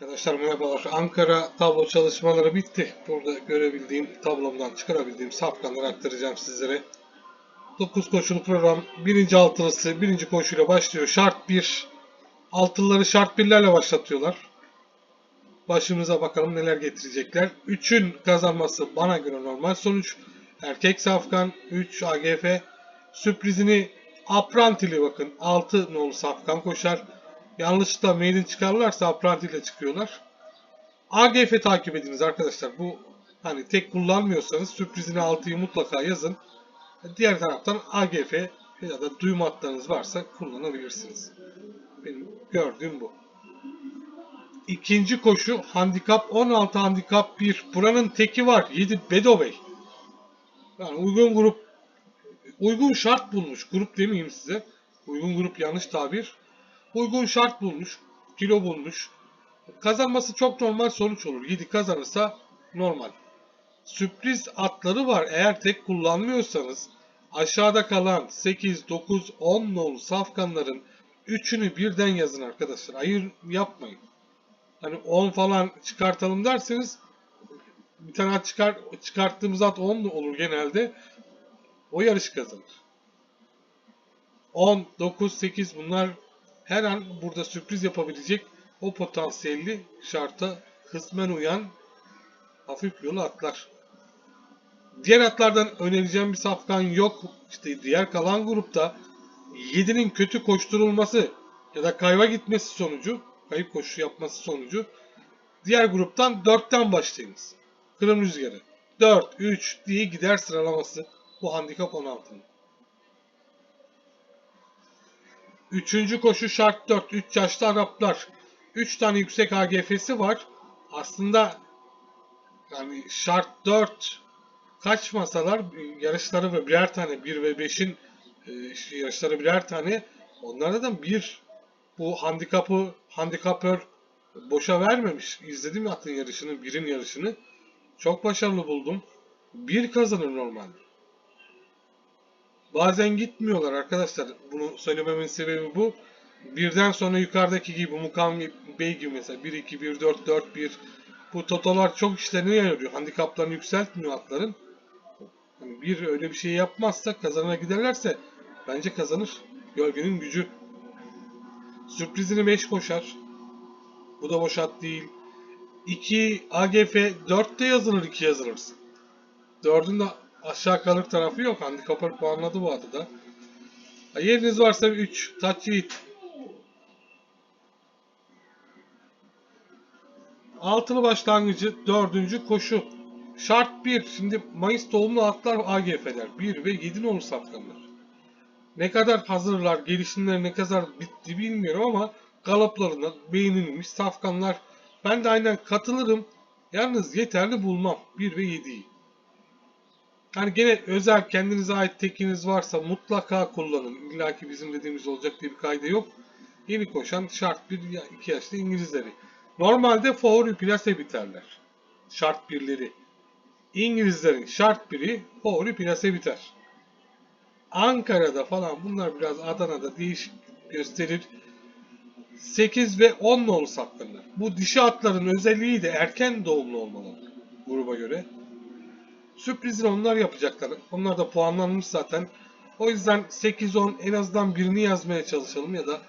Arkadaşlar merhabalar. Ankara tablo çalışmaları bitti. Burada görebildiğim, tablomdan çıkarabildiğim safkanları aktaracağım sizlere. 9 koşulu program. Birinci altılısı birinci koşuyla başlıyor. Şart 1. Altılıları şart 1'lerle başlatıyorlar. Başımıza bakalım neler getirecekler. 3'ün kazanması bana göre normal sonuç. Erkek safkan 3 AGF. Sürprizini Aprantili bakın. 6 nolu safkan koşar. Yanlışlıkla mailin çıkarlarsa Apranti ile çıkıyorlar. AGF takip ediniz arkadaşlar. Bu hani tek kullanmıyorsanız sürprizini 6'yı mutlaka yazın. Diğer taraftan AGF ya da duyum hatlarınız varsa kullanabilirsiniz. Benim gördüğüm bu. İkinci koşu handikap 16 handikap 1. Buranın teki var. 7 Bedovey. Yani uygun grup uygun şart bulmuş. Grup demeyeyim size. Uygun grup yanlış tabir uygun şart bulmuş, kilo bulmuş. Kazanması çok normal sonuç olur. 7 kazanırsa normal. Sürpriz atları var. Eğer tek kullanmıyorsanız aşağıda kalan 8, 9, 10 nolu safkanların 3'ünü birden yazın arkadaşlar. Ayır yapmayın. Hani 10 falan çıkartalım derseniz bir tane at çıkar, çıkarttığımız at 10 olur genelde. O yarış kazanır. 10, 9, 8 bunlar her an burada sürpriz yapabilecek o potansiyelli şarta kısmen uyan hafif yolu atlar. Diğer atlardan önereceğim bir safkan yok. İşte diğer kalan grupta 7'nin kötü koşturulması ya da kayva gitmesi sonucu, kayıp koşu yapması sonucu diğer gruptan 4'ten başlayınız. Kırım rüzgarı. 4, 3 diye gider sıralaması bu handikap 16'nın. Üçüncü koşu şart 4. 3 yaşlı Araplar. 3 tane yüksek AGF'si var. Aslında yani şart 4 kaçmasalar yarışları ve birer tane 1 ve 5'in e, yarışları birer tane onlarda da bir bu handikapı handikapör boşa vermemiş. İzledim atın yarışını, birin yarışını. Çok başarılı buldum. Bir kazanır normalde. Bazen gitmiyorlar arkadaşlar. Bunu söylememin sebebi bu. Birden sonra yukarıdaki gibi Mukam Bey gibi mesela 1 2 1 4 4 1 bu totolar çok işlerine yarıyor. Handikaplarını yükseltmiyor atların. Yani bir öyle bir şey yapmazsa kazanana giderlerse bence kazanır. Gölgenin gücü. Sürprizini 5 koşar. Bu da boş at değil. 2 AGF 4'te yazılır 2 yazılırsa. 4'ün de aşağı kalır tarafı yok. Handikapör puanladı bu adı da. Yeriniz varsa 3. Touch it. Altılı başlangıcı dördüncü koşu. Şart 1. Şimdi Mayıs doğumlu atlar AGF'ler. 1 ve 7 nolu safkanlar. Ne kadar hazırlar, gelişimleri ne kadar bitti bilmiyorum ama galoplarına beğenilmiş safkanlar. Ben de aynen katılırım. Yalnız yeterli bulmam. 1 ve 7'yi. Yani gene özel kendinize ait tekiniz varsa mutlaka kullanın. İlla ki bizim dediğimiz olacak diye bir kayda yok. Yeni koşan şart bir ya iki yaşlı İngilizleri. Normalde favori plase biterler. Şart birleri. İngilizlerin şart biri favori plase biter. Ankara'da falan bunlar biraz Adana'da değişik gösterir. 8 ve 10 nolu saklanır. Bu dişi atların özelliği de erken doğumlu olmaları gruba göre. Sürprizini onlar yapacaklar. Onlar da puanlanmış zaten. O yüzden 8-10 en azından birini yazmaya çalışalım ya da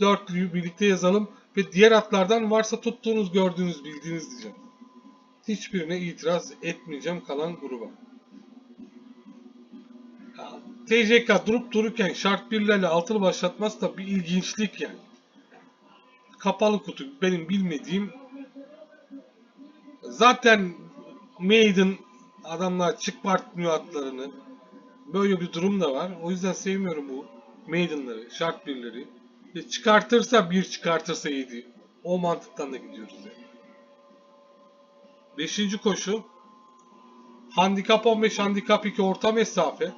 4'lüyü birlikte yazalım. Ve diğer atlardan varsa tuttuğunuz, gördüğünüz, bildiğiniz diyeceğim. Hiçbirine itiraz etmeyeceğim kalan gruba. Ya, TCK durup dururken şart birlerle altılı başlatması da bir ilginçlik yani. Kapalı kutu benim bilmediğim zaten Maiden adamlar çıkartmıyor atlarını. Böyle bir durum da var. O yüzden sevmiyorum bu maidenları, şart birleri. E çıkartırsa bir çıkartırsa yedi. O mantıktan da gidiyoruz yani. Beşinci koşu. Handikap 15, handikap 2 orta mesafe.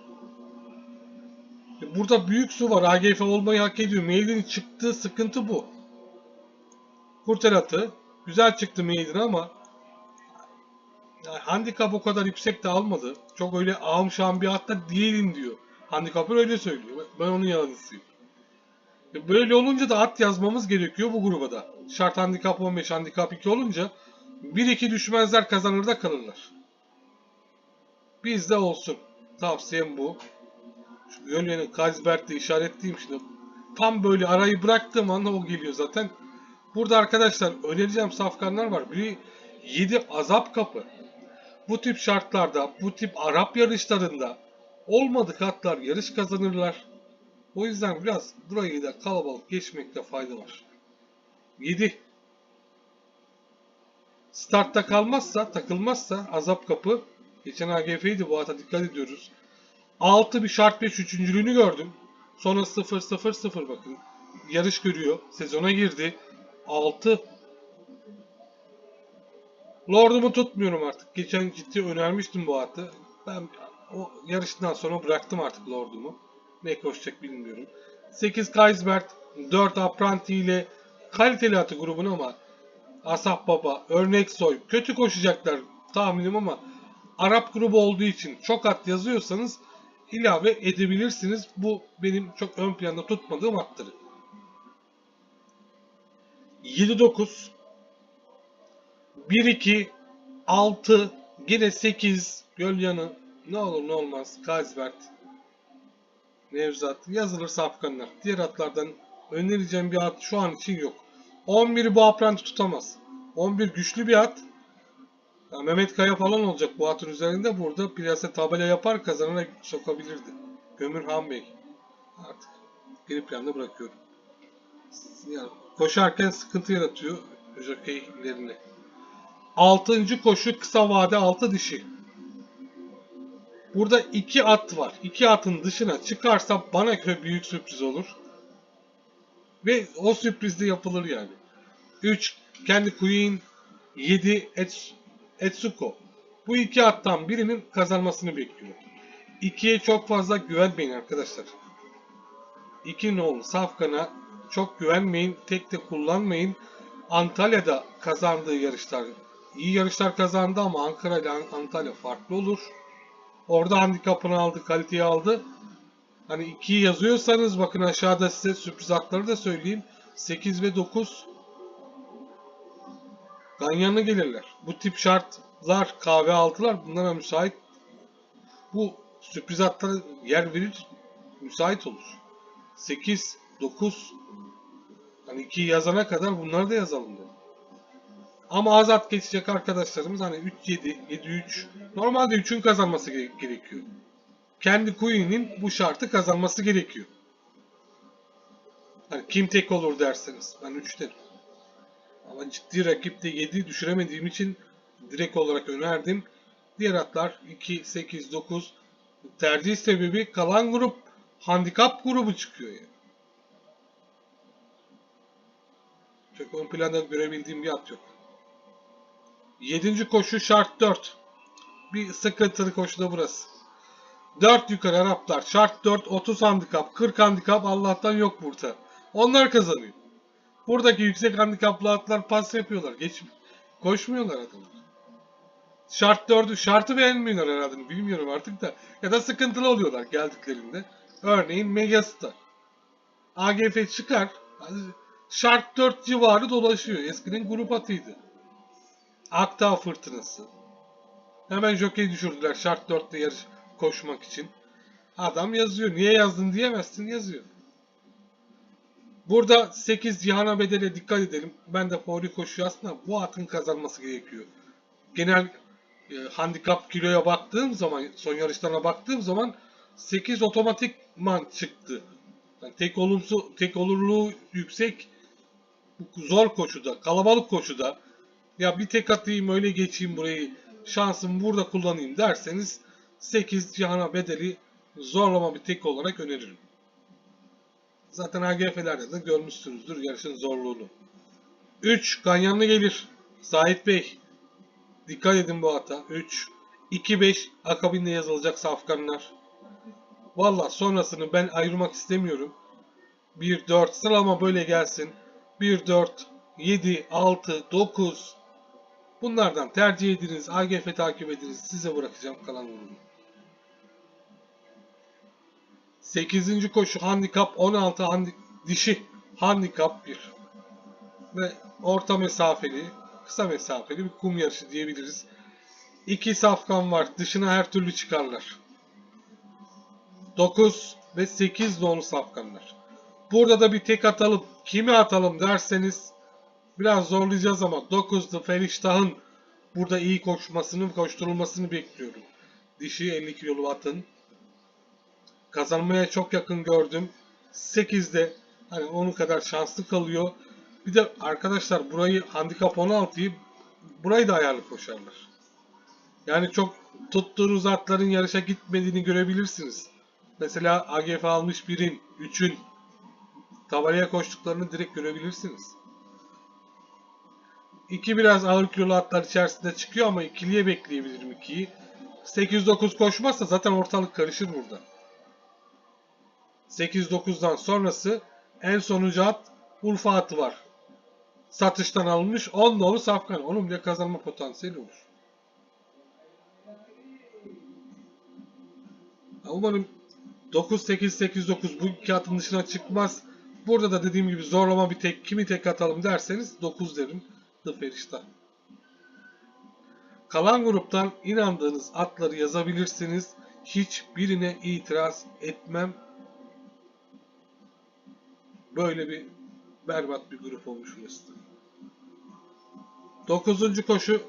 E burada büyük su var. AGF olmayı hak ediyor. Maiden'in çıktığı sıkıntı bu. Kurtar atı. Güzel çıktı Maiden ama yani handikap o kadar yüksek de almadı. Çok öyle ağım şahım bir hatta değilim diyor. Handikapör öyle söylüyor. Ben onun yanlısıyım. E, Böyle olunca da at yazmamız gerekiyor bu gruba da. Şart handikap 15, handikap 2 olunca 1-2 düşmezler kazanır da kalırlar. Bizde olsun. Tavsiyem bu. Şu Gölye'nin Kaisberg'de işaretleyeyim şimdi. Tam böyle arayı bıraktığım anda o geliyor zaten. Burada arkadaşlar önereceğim safkanlar var. Biri 7 azap kapı. Bu tip şartlarda, bu tip Arap yarışlarında olmadık atlar yarış kazanırlar. O yüzden biraz burayı da kalabalık geçmekte fayda var. 7. Startta kalmazsa, takılmazsa azap kapı. Geçen AGF'ydi bu ata dikkat ediyoruz. 6 bir şart 5 üçüncülüğünü gördüm. Sonra 0 0 0 bakın. Yarış görüyor. Sezona girdi. 6 Lord'umu tutmuyorum artık. Geçen ciddi önermiştim bu atı. Ben o yarıştan sonra bıraktım artık Lord'umu. Ne koşacak bilmiyorum. 8 Kaisbert, 4 Apranti ile kaliteli atı grubun ama Asaf Baba, Örnek Soy kötü koşacaklar tahminim ama Arap grubu olduğu için çok at yazıyorsanız ilave edebilirsiniz. Bu benim çok ön planda tutmadığım atları. 7-9 1-2 6 yine 8 Gölyanı ne olur ne olmaz Kaisbert Nevzat yazılır safkanlar. Diğer atlardan önereceğim bir at şu an için yok. 11'i bu apranti tutamaz. 11 güçlü bir at. Ya Mehmet Kaya falan olacak bu atın üzerinde. Burada plase tabela yapar kazanana sokabilirdi. Gömürhan Bey. Artık geri planda bırakıyorum. Yani koşarken sıkıntı yaratıyor jokeylerine. Altıncı koşu kısa vade altı dişi. Burada iki at var. İki atın dışına çıkarsa bana göre büyük sürpriz olur. Ve o sürpriz de yapılır yani. 3 kendi Queen 7 Ets Etsuko. Bu iki attan birinin kazanmasını bekliyor. 2'ye çok fazla güvenmeyin arkadaşlar. 2 nol Safkan'a çok güvenmeyin. Tek de kullanmayın. Antalya'da kazandığı yarışlar iyi yarışlar kazandı ama Ankara ile Antalya farklı olur. Orada handikapını aldı, kaliteyi aldı. Hani 2'yi yazıyorsanız bakın aşağıda size sürpriz atları da söyleyeyim. 8 ve 9 Ganyan'a gelirler. Bu tip şartlar kahve altılar bunlara müsait. Bu sürpriz atlara yer verir müsait olur. 8, 9 hani 2'yi yazana kadar bunları da yazalım dedim. Ama azat geçecek arkadaşlarımız hani 3-7, 7-3. Normalde 3'ün kazanması gere- gerekiyor. Kendi Queen'in bu şartı kazanması gerekiyor. Hani kim tek olur derseniz. Ben 3 derim. Ama ciddi rakipte 7 düşüremediğim için direkt olarak önerdim. Diğer atlar 2, 8, 9. Tercih sebebi kalan grup handikap grubu çıkıyor yani. Çok ön planda görebildiğim bir at yok. 7. koşu şart 4. Bir sıkıntılı koşu da burası. 4 yukarı Araplar. Şart 4, 30 handikap, 40 handikap Allah'tan yok burada. Onlar kazanıyor. Buradaki yüksek handikaplı atlar pas yapıyorlar. Geç, koşmuyorlar adamlar. Şart 4'ü, şartı beğenmiyorlar herhalde. Bilmiyorum artık da. Ya da sıkıntılı oluyorlar geldiklerinde. Örneğin Megastar. AGF çıkar. Şart 4 civarı dolaşıyor. Eskinin grup atıydı. Akdağ fırtınası. Hemen jockey düşürdüler şart 4'te yarış koşmak için. Adam yazıyor. Niye yazdın diyemezsin yazıyor. Burada 8 Cihana Bedel'e dikkat edelim. Ben de favori koşuyor aslında bu atın kazanması gerekiyor. Genel e, handikap kiloya baktığım zaman, son yarışlarına baktığım zaman 8 otomatikman çıktı. Yani tek olumsuz, tek olurluğu yüksek zor koşuda, kalabalık koşuda ya bir tek atayım öyle geçeyim burayı şansımı burada kullanayım derseniz 8 Cihana Bedeli zorlama bir tek olarak öneririm. Zaten AGF'lerde de görmüşsünüzdür yarışın zorluğunu. 3 Ganyanlı gelir. Zahit Bey. Dikkat edin bu hata. 3 2-5 akabinde yazılacak safkanlar. Valla sonrasını ben ayırmak istemiyorum. 1-4 sıralama böyle gelsin. 1-4 7, 6, 9 Bunlardan tercih ediniz. AGF takip ediniz. Size bırakacağım kalan grubu. 8. koşu handikap 16 handi Dişi handikap 1 ve orta mesafeli, kısa mesafeli bir kum yarışı diyebiliriz. İki safkan var. Dışına her türlü çıkarlar. 9 ve 8 nolu safkanlar. Burada da bir tek atalım. Kimi atalım derseniz biraz zorlayacağız ama 9'lu Feriştah'ın burada iyi koşmasını, koşturulmasını bekliyorum. Dişi 50 kilolu atın. Kazanmaya çok yakın gördüm. 8'de hani onun kadar şanslı kalıyor. Bir de arkadaşlar burayı handikap 16'yı burayı da ayarlı koşarlar. Yani çok tuttuğunuz atların yarışa gitmediğini görebilirsiniz. Mesela AGF almış 1'in, 3'ün tavaraya koştuklarını direkt görebilirsiniz. 2 biraz ağır kilolu atlar içerisinde çıkıyor ama ikiliye bekleyebilirim 2'yi. 8-9 koşmazsa zaten ortalık karışır burada. 8-9'dan sonrası en sonuncu at Urfa atı var. Satıştan alınmış 10 nolu safkan. Onun bile kazanma potansiyeli olur. Umarım 9-8-8-9 bu iki atın dışına çıkmaz. Burada da dediğim gibi zorlama bir tek kimi tek atalım derseniz 9 derim. The Feriştah. Kalan gruptan inandığınız atları yazabilirsiniz. Hiçbirine itiraz etmem. Böyle bir berbat bir grup olmuş burası. Dokuzuncu koşu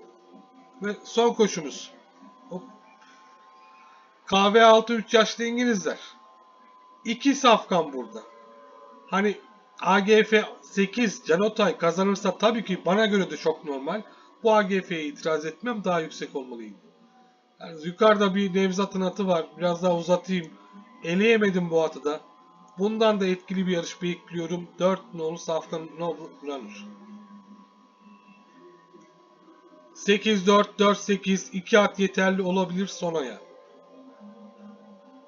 ve son koşumuz. Hop. Kahve altı 3 yaşlı İngilizler. İki safkan burada. Hani AGF 8 Canotay kazanırsa tabii ki bana göre de çok normal. Bu AGF'ye itiraz etmem daha yüksek olmalıydı. Yani yukarıda bir Nevzat'ın atı var. Biraz daha uzatayım. Eleyemedim bu atı da. Bundan da etkili bir yarış bekliyorum. 4 nolu Noble Runner. 8-4-4-8 2 at yeterli olabilir Sona'ya.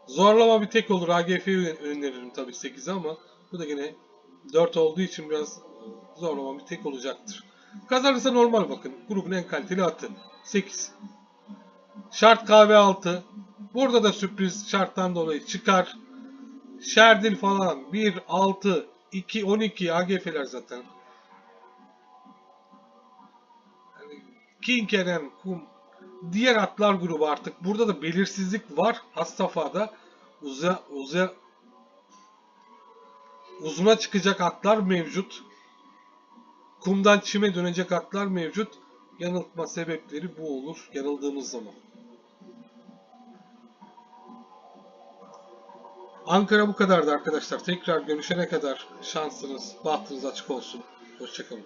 Zorlama bir tek olur. AGF'yi öneririm tabii 8'e ama bu da yine 4 olduğu için biraz zorlama bir tek olacaktır. Kazanırsa normal bakın. Grubun en kaliteli atı. 8. Şart kahve 6. Burada da sürpriz şarttan dolayı çıkar. Şerdil falan 1, 6, 2, 12 AGF'ler zaten. Yani King Eren, Kum, diğer atlar grubu artık. Burada da belirsizlik var. Has safhada uza, uza, uzuna çıkacak atlar mevcut. Kumdan çime dönecek atlar mevcut. Yanıltma sebepleri bu olur yanıldığımız zaman. Ankara bu kadardı arkadaşlar. Tekrar görüşene kadar şansınız, bahtınız açık olsun. Hoşçakalın.